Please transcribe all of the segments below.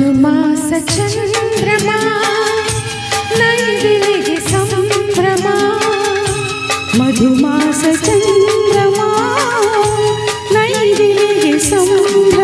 మధుమాస చంద్రమా నైదిలిగి సంభ్రమా? మధుమాస చంద్రమా నైదిలిగి సంభ్రమా?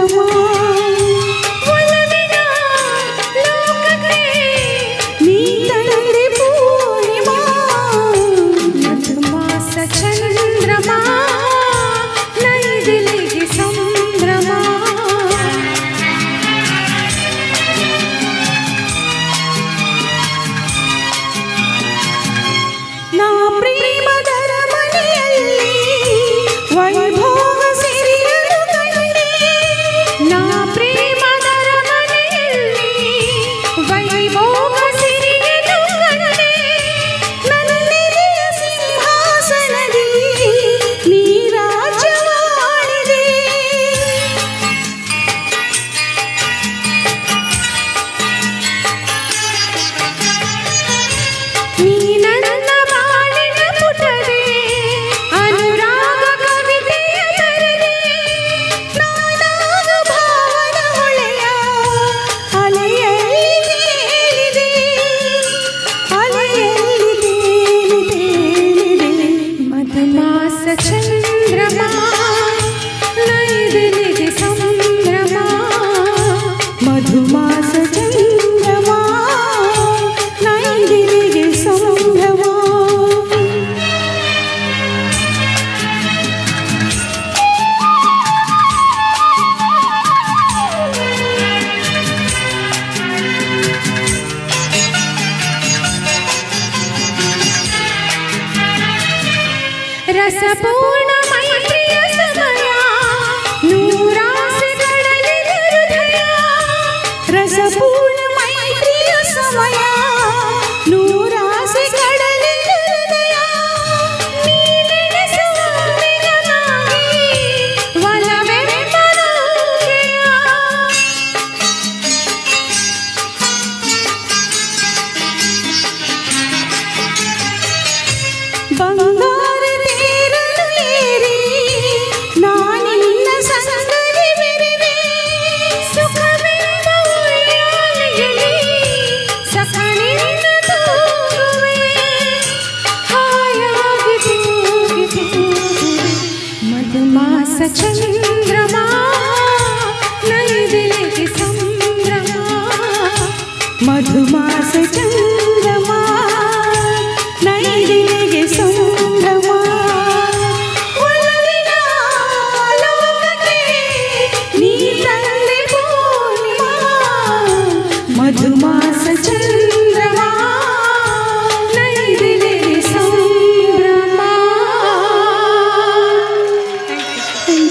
मासचन रसपूर्ण मैत्रिय समया హస చంద్రమా నైదిలికి సంభ్రమా మధుమాస చంద్రమా మధుమాస చంద్ర